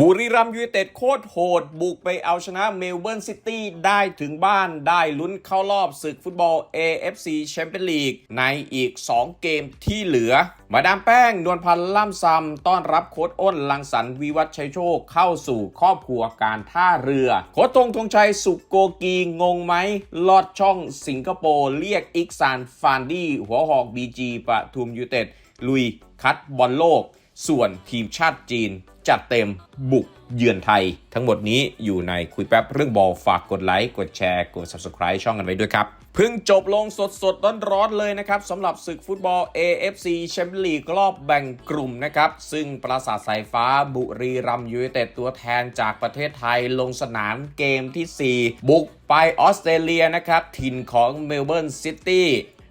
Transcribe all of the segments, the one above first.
บุรีรัมย์ยูเต็ดโคตรโหด บุกไปเอาชนะเมลเบิร์นซิตี้ได้ถึงบ้านได้ลุ้นเข้ารอบศึกฟุตบอล AFC แชมเปี้ยนลีกในอีก 2 เกมที่เหลือ มาดามแป้ง นวลพันธ์ล่ำซำต้อนรับโค้ดอ้นลังสรรค์วิวัฒชัยโชคเข้าสู่ครอบครัวการท่าเรือ โค้ดตรงธงชัยสุกโกกีงงไหม ลอดช่องสิงคโปร์เรียกอิกซานฟานดี้หัวหอกบีจีปทุมยูเต็ดลุยคัดบอลโลก ส่วนทีมชาติจีน จัดเต็มบุกเยือนไทย ทั้งหมดนี้อยู่ในคุยแป๊บเรื่องบอลฝากกดไลค์ กดแชร์ กด Subscribe ช่องกันไว้ด้วยครับเพิ่งจบลงสดสดร้อนร้อนเลยนะครับสำหรับศึกฟุตบอล AFC แชมเปี้ยนลีกรอบแบ่งกลุ่มนะครับ ซึ่งปราสาทสายฟ้าบุรีรัมยูไนเต็ดตัวแทนจากประเทศไทยลงสนามเกมทีสี่4 บุกไปออสเตรเลียนะครับ ถิ่นของเมลเบิร์นซิตี้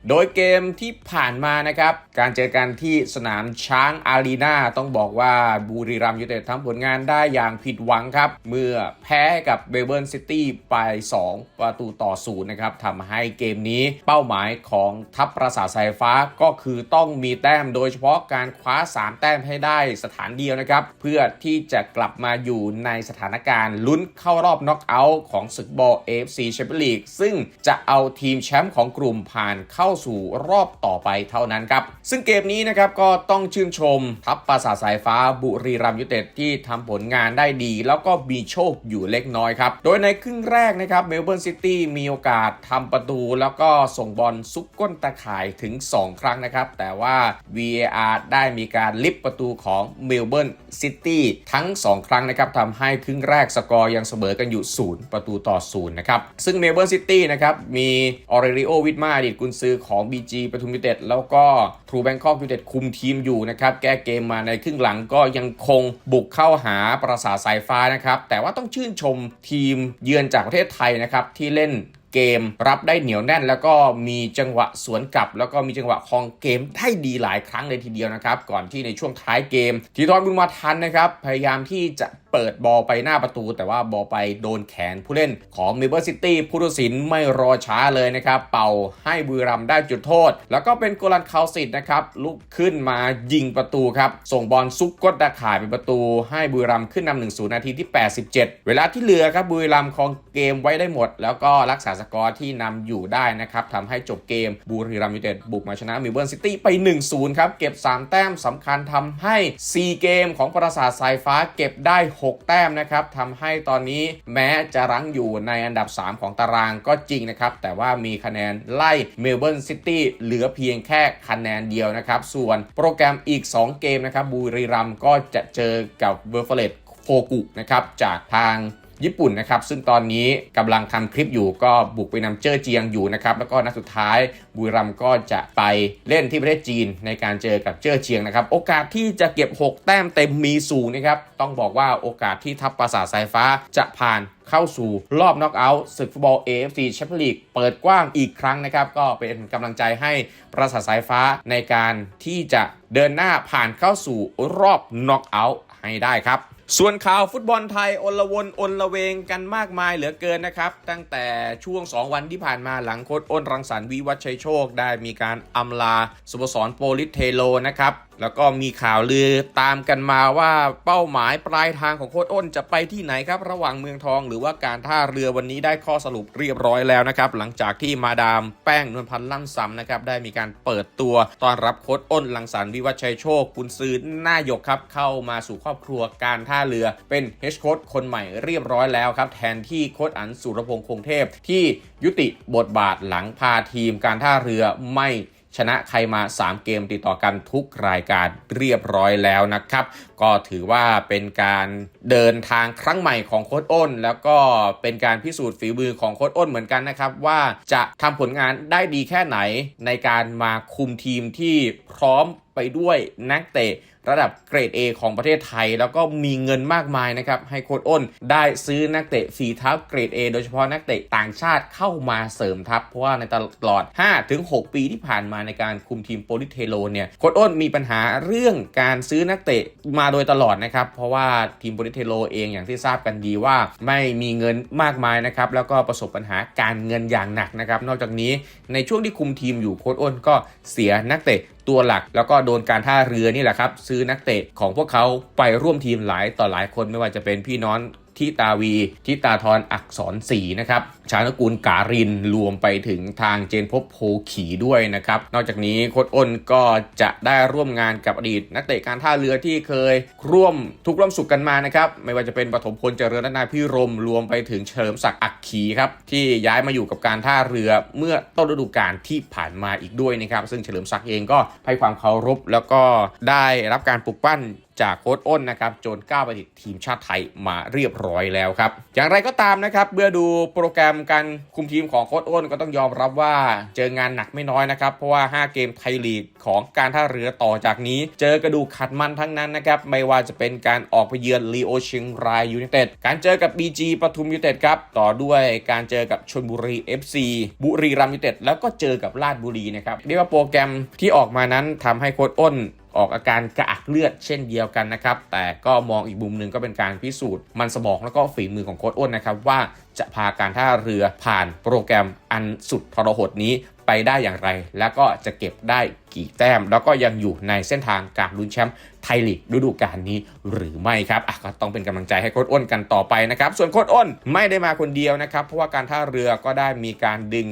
โดยเกมที่ผ่านมานะครับ การเจอกันที่สนามช้างอารีนาต้องบอกว่าบุรีรัมย์ยูไนเต็ดทำผลงานได้อย่างผิดหวังครับ เมื่อแพ้กับเบเบิร์นซิตี้ไป 2 ประตูต่อศูนย์นะครับทำให้เกมนี้เป้าหมายของทัพประสาทสายฟ้าก็คือต้องมีแต้มโดยเฉพาะการคว้า 3 แต้มให้ได้สถานเดียวนะครับ เพื่อที่จะกลับมาอยู่ในสถานการณ์ลุ้นเข้ารอบน็อกเอาท์ของศึกบอล AFC แชมเปี้ยนลีกซึ่งจะเอาทีมแชมป์ของกลุ่มผ่านเข้าสู่รอบต่อไปเท่านั้นครับ ซึ่งเกมนี้นะครับก็ต้องชื่นชมทัพปราสาทสายฟ้าบุรีรัมย์ยูเต็ดที่ทำผลงานได้ดี แล้วก็มีโชคอยู่เล็กน้อยครับ โดยในครึ่งแรกนะครับเมลเบิร์นซิตี้มีโอกาสทำประตูแล้วก็ส่งบอลซุกก้นตะข่ายถึง 2 ครั้งนะครับ แต่ว่า VAR ได้มีการลิฟประตูของเมลเบิร์นซิตี้ทั้ง 2 ครั้งนะครับทำให้ครึ่งแรกสกอร์ยังเสมอกันอยู่ 0 ประตูต่อ 0 นะครับ ซึ่งเมลเบิร์นซิตี้นะครับมีออเรริโอวิทมาอดีตกุนซือของ BG ปทุมยูเต็ดแล้วก็ทรูแบงคอกยูเต็ดคุมทีมอยู่นะครับแก้เกมมาในครึ่งหลังก็ยังคงบุกเข้าหาปราสาทสายฟ้านะครับแต่ว่าต้องชื่นชมทีมเยือนจากประเทศไทยนะครับที่เล่นเกมรับได้เหนียวแน่น แล้วก็มีจังหวะสวนกลับ แล้วก็มีจังหวะคองเกมได้ดีหลายครั้งเลยทีเดียวนะครับ ก่อนที่ในช่วงท้ายเกมทีทอนบุญมาทันนะครับ พยายามที่จะ เปิดบอลไปหน้าประตู แต่ว่าบอลไปโดนแขนผู้เล่นของเมเบอร์ซิตี้ผู้ตัดสินไม่รอช้าเลยนะครับ เป่าให้บุรีรัมได้จุดโทษ แล้วก็เป็นโกลันคาวสิตนะครับลุกขึ้นมายิงประตูครับ ส่งบอลซุกกดตาข่ายเป็นประตู ให้บุรีรัมขึ้นนำหนึ่งศูนย์นาทีที่ 87 เวลาที่เหลือครับบุรีรัมครองเกมไว้ได้หมด แล้วก็รักษาสกอร์ที่นำอยู่ได้นะครับทำให้จบเกมบุรีรัมยูเต็ดบุกมาชนะมิเบิร์ซิตี้ไป 1-0 ครับเก็บ 3 แต้มสำคัญทำให้ 4 เกมของปราสาทสายฟ้าเก็บได้6 แต้มนะครับทำให้ตอนนี้แม้จะรั้งอยู่ในอันดับ 3 ของตารางก็จริงนะครับ แต่ว่ามีคะแนนไล่เมลเบิร์นซิตี้เหลือเพียงแค่คะแนนเดียวนะครับ ส่วนโปรแกรมอีก 2 เกมนะครับบุรีรัมย์ก็จะเจอกับเบอร์เฟเลตโฟกุนะครับจากทาง ญี่ปุ่นนะครับ ซึ่งตอนนี้กำลังทำคลิปอยู่ก็บุกไปนำเจอเจียงอยู่นะครับ แล้วก็นัดสุดท้ายบุรีรัมก็จะไปเล่นที่ประเทศจีนในการเจอกับเจอเจียงนะครับ โอกาสที่จะเก็บ 6 แต้มเต็มมีสูงนะครับ ต้องบอกว่าโอกาสที่ทัพปราสาทสายฟ้าจะผ่านเข้าสู่รอบน็อกเอาท์ศึกฟุตบอล AFC แชมเปี้ยนลีกเปิดกว้างอีกครั้งนะครับ ก็เป็นกำลังใจให้ปราสาทสายฟ้าในการที่จะเดินหน้าผ่านเข้าสู่รอบน็อกเอาท์ให้ได้ครับส่วนข่าวฟุตบอลไทยอลวนอนละเวงกันมากมายเหลือเกินนะครับ ตั้งแต่ช่วง 2 วันที่ผ่านมาหลังโค้ดอ้นรังสรรค์วิวัฒชัยโชค ได้มีการอำลาสโมสรโปลิสเทโลนะครับแล้วก็มีข่าวลือตามกันมาว่าเป้าหมายปลายทางของโค้ดอ้นจะไปที่ไหนครับ ระหว่างเมืองทองหรือว่าการท่าเรือวันนี้ได้ข้อสรุปเรียบร้อยแล้วนะครับ หลังจากที่มาดามแป้งนวลพันธ์ล่ำซ้ำนะครับได้มีการเปิดตัวต้อนรับโค้ดอ้นรังสรรค์วิวัฒชัยโชคกุนซือหน้าหยกครับเข้ามาสู่ครอบครัวการท่าเรือเป็นเฮดโค้ดคนใหม่เรียบร้อยแล้วครับ แทนที่โค้ดอันสุรพงษ์คงเทพ ที่ยุติบทบาทหลังพาทีมการท่าเรือไม่ชนะใครมา 3 เกมติดต่อกันทุกรายการเรียบร้อยแล้วนะครับ ก็ถือว่าเป็นการเดินทางครั้งใหม่ของโค้ดอ้น แล้วก็เป็นการพิสูจน์ฝีมือของโค้ดอ้นเหมือนกันนะครับ ว่าจะทำผลงานได้ดีแค่ไหนในการมาคุมทีมที่พร้อมไปด้วยนักเตะ ระดับเกรด A ของประเทศไทย แล้วก็มีเงินมากมายนะครับให้โค้ดอ้นได้ซื้อนักเตะฝีเท้าเกรด A โดยเฉพาะนักเตะต่างชาติเข้ามาเสริมทัพ เพราะว่าในตลอด 5-6 ปีที่ผ่านมาในการคุมทีมโปลิเทโลเนี่ยโค้ดอ้นมีปัญหาเรื่องการซื้อนักเตะมาโดยตลอดนะครับเพราะว่าทีมโปลิเทโลเองอย่างที่ทราบกันดีว่า ไม่มีเงินมากมายนะครับแล้วก็ประสบปัญหาการเงินอย่างหนักนะครับนอกจากนี้ในช่วงที่คุมทีมอยู่โค้ดอ้นก็เสียนักเตะตัวหลัก แล้วก็โดนการท่าเรือนี่แหละครับ ซื้อนักเตะของพวกเขาไปร่วมทีมหลายต่อหลายคนไม่ว่าจะเป็นพี่น้อง ทิตาวีทิตาทรอักษรศรีนะครับชาญกูลการินรวมไปถึงทางเจนพบโพขีด้วยนะครับ นอกจากนี้โค้ดอ้นก็จะได้ร่วมงานกับอดีต นักเตะการท่าเรือที่เคยร่วมทุกร่วมสุขกันมานะครับ ไม่ว่าจะเป็นปฐมพลเจริญนานาพิรม รวมไปถึงเฉลิมศักดิ์อักขีครับ ที่ย้ายมาอยู่กับการท่าเรือเมื่อต้นฤดูกาลที่ผ่านมาอีกด้วยนะครับ ซึ่งเฉลิมศักดิ์เองก็ให้ความเคารพแล้วก็ได้รับการปลุกปั้น จากโค้ดอ้นนะครับจนก้าวไปติดทีมชาติไทยมาเรียบร้อยแล้วครับ อย่างไรก็ตามนะครับเมื่อดูโปรแกรมการคุมทีมของโค้ดอ้นก็ต้องยอมรับว่าเจองานหนักไม่น้อยนะครับ เพราะว่า 5 เกมไทยลีกของการท่าเรือต่อจากนี้ เจอกระดูกขัดมันทั้งนั้นนะครับ ไม่ว่าจะเป็นการออกไปเยือนลีโอเชียงรายยูไนเต็ดการเจอกับ BG ปทุมยูไนเต็ดครับต่อด้วยการเจอกับชลบุรี FC บุรีรัมย์ยูไนเต็ดแล้วก็เจอกับราชบุรีนะครับเรียกว่าโปรแกรมที่ออกมานั้นทำให้โค้ดอ้น ออกอาการกระอักเลือดเช่นเดียวกันนะครับ แต่ก็มองอีกมุมหนึ่งก็เป็นการพิสูจน์มันสมองแล้วก็ฝีมือของโค้ชอ้นนะครับว่าจะพาการท่าเรือผ่านโปรแกรมอันสุดทรหดนี้ไปได้อย่างไร แล้วก็จะเก็บได้ กี่แต้ม แล้วก็ยังอยู่ในเส้นทางการลุ้นแชมป์ไทยลีกฤดูกาลนี้หรือไม่ครับก็ต้องเป็นกำลังใจให้โค้ชอ้นกันต่อไปนะครับ ส่วนโค้ชอ้นไม่ได้มาคนเดียวนะครับ เพราะว่าการท่าเรือก็ได้มีการดึง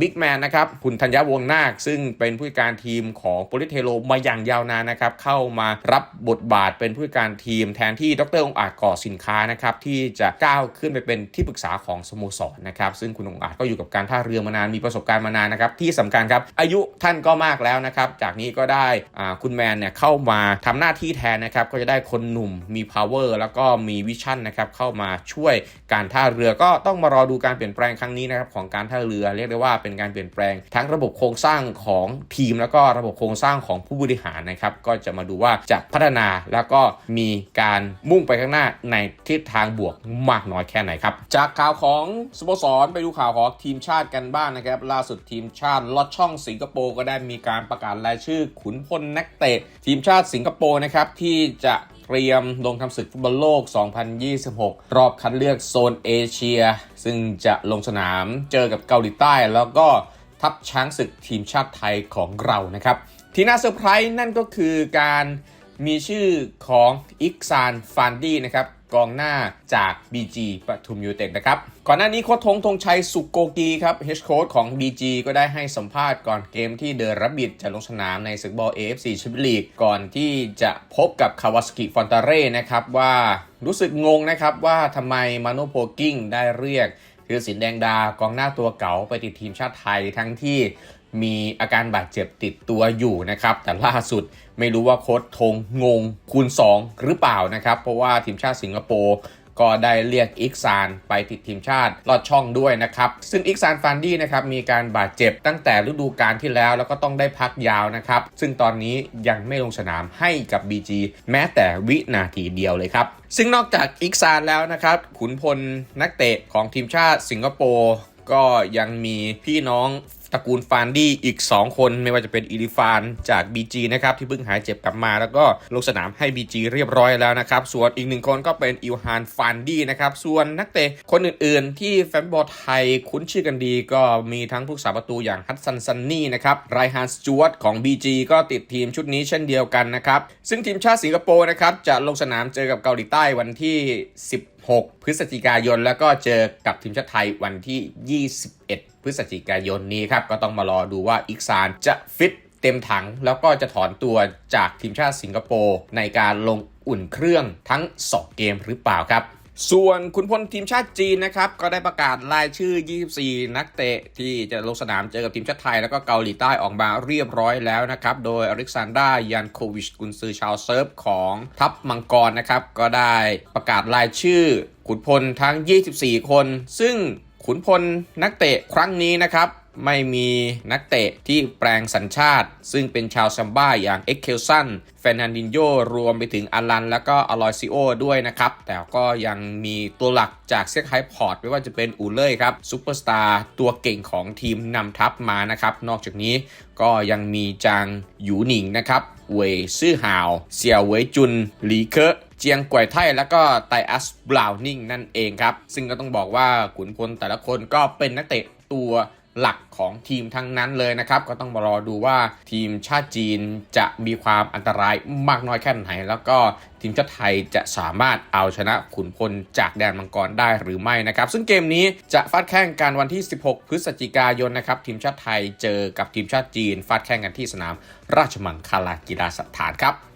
บิ๊กแมนนะครับ คุณธัญญาวงนาค ซึ่งเป็นผู้การทีมของโปลิเทโลมาอย่างยาวนานนะครับ เข้ามารับบทบาทเป็นผู้การทีมแทนที่ดรองอาจก่อสินค้านะครับ ที่จะก้าวขึ้นไปเป็นที่ปรึกษาของสโมสรนะครับ ซึ่งคุณองอาจก็อยู่กับการท่าเรือมานานมีประสบการณ์มานานนะครับที่สำคัญครับอายุท่านก็มากแล้วนะครับจากนี้ก็ได้คุณแมนเนี่ยเข้ามาทำหน้าที่แทนนะครับก็จะได้คนหนุ่มมี power แล้วก็มีวิชั่นนะครับเข้ามาช่วยการท่าเรือก็ต้องมารอดูการเปลี่ยนแปลงครั้งนี้นะครับของการท่าเรือ เรียกได้ว่าเป็นการเปลี่ยนแปลงทั้งระบบโครงสร้างของทีม แล้วก็ระบบโครงสร้างของผู้บริหารนะครับก็จะมาดูว่าจะพัฒนาแล้วก็มีการมุ่งไปข้างหน้าในทิศทางบวกมากน้อยแค่ไหนครับจากข่าวของสโมสรไปดูข่าวของทีมชาติกันบ้างนะครับล่าสุดทีมชาติลอดช่องสิงคโปร์ก็ได้มีการประกาศรายชื่อขุนพลนักเตะ ทีมชาติสิงคโปร์นะครับที่จะเตรียมลงทำศึกฟุตบอลโลก 2026 รอบคัดเลือกโซนเอเชีย ซึ่งจะลงสนามเจอกับเกาหลีใต้ แล้วก็ทัพช้างศึกทีมชาติไทยของเรานะครับ ที่น่าเซอร์ไพรส์นั่นก็คือการมีชื่อของอิกซานฟานดี้นะครับ กองหน้าจาก BG ปทุมยูเต็ดนะครับ ก่อนหน้านี้โค้ชทงธงชัยสุโกกีครับเฮดโค้ชของ BG ก็ได้ให้สัมภาษณ์ก่อนเกมที่เดอะรับบิดจะลงสนามในศึกบอล AFC แชมเปี้ยนลีกก่อนที่จะพบกับคาวาสกิฟอนตาเร่นะครับว่ารู้สึกงงนะครับว่าทำไมมาโนโพกิ้งได้เรียกธีรศิลป์แดงดากองหน้าตัวเก่าไปติดทีมชาติไทยทั้งที่ มีอาการบาดเจ็บติดตัวอยู่นะครับ แต่ล่าสุดไม่รู้ว่าโค้ชทงงงคูณ 2 หรือเปล่านะครับ เพราะว่าทีมชาติสิงคโปร์ก็ได้เรียกอิกซานไปติดทีมชาติลอดช่องด้วยนะครับ ซึ่งอิกซานฟันดี้นะครับมีการบาดเจ็บตั้งแต่ฤดูกาลที่แล้ว แล้วก็ต้องได้พักยาวนะครับ ซึ่งตอนนี้ยังไม่ลงสนามให้กับ BG แม้แต่วินาทีเดียวเลยครับ ซึ่งนอกจากอิกซานแล้วนะครับขุนพลนักเตะของทีมชาติสิงคโปร์ก็ยังมีพี่น้อง ตระกูลฟานดี้อีก 2 คนไม่ว่าจะเป็นอีลิฟานจาก BG นะครับที่เพิ่งหายเจ็บกลับมา แล้วก็ลงสนามให้ BG เรียบร้อยแล้วนะครับ ส่วนอีกหนึ่งคนก็เป็นอิลฮานฟานดี้นะครับ ส่วนนักเตะคนอื่นๆ ที่แฟนบอลไทยคุ้นชื่อกันดี ก็มีทั้งผู้สาประตูอย่างฮัตซันซันนี่นะครับไรฮานสจวตของ BG ก็ติดทีมชุดนี้เช่นเดียวกันนะครับซึ่งทีมชาติสิงคโปร์นะครับจะลงสนามเจอกับเกาหลีใต้วันที่ 10 6 พฤศจิกายน แล้วก็เจอกับทีมชาติไทยวันที่ 21 พฤศจิกายนนี้ครับ ก็ต้องมารอดูว่าอิกซานจะฟิตเต็มถัง แล้วก็จะถอนตัวจากทีมชาติสิงคโปร์ในการลงอุ่นเครื่องทั้ง 2 เกมหรือเปล่าครับ ส่วนคุณพลทีมชาติจีนนะครับ ก็ได้ประกาศรายชื่อ 24 นักเตะ ที่จะลงสนามเจอกับทีมชาติไทย แล้วก็เกาหลีใต้ออกมาเรียบร้อยแล้วนะครับ โดยอเล็กซานดรายันโควิชกุนซือชาวเซิร์ฟของทัพมังกรนะครับ ก็ได้ประกาศรายชื่อขุนพลทั้ง 24 คน ซึ่งขุนพลนักเตะครั้งนี้นะครับ ไม่มีนักเตะที่แปลงสัญชาติ ซึ่งเป็นชาวซัมบ้าอย่างเอ็กเคลซันเฟรนันดินโยรวมไปถึงอลัน แล้วก็อลอยซิโอด้วยนะครับ แต่ก็ยังมีตัวหลักจากเซี่ยงไฮ้พอร์ตไม่ว่าจะเป็นอูเล่ยครับซูเปอร์สตาร์ตัวเก่งของทีมนำทัพมานะครับ นอกจากนี้ก็ยังมีจางหยูหนิงนะครับเวยซื่อหาว เสี่ยวเวยจุนหลีเคอเจียงกวยไทแล้วก็ไตอัสบราวนิงนั่นเองครับ ซึ่งก็ต้องบอกว่าขุนพลแต่ละคนก็เป็นนักเตะตัว หลักของทีมทั้งนั้นเลยนะครับ ก็ต้องมารอดูว่าทีมชาติจีนจะมีความอันตรายมากน้อยแค่ไหน แล้วก็ทีมชาติไทยจะสามารถเอาชนะขุนพลจากแดนมังกรได้หรือไม่นะครับ ซึ่งเกมนี้จะฟาดแข่งกันวันที่ 16 พฤศจิกายนนะครับทีมชาติไทยเจอกับทีมชาติจีนฟาดแข่งกันที่สนามราชมังคลากีฬาสถานครับ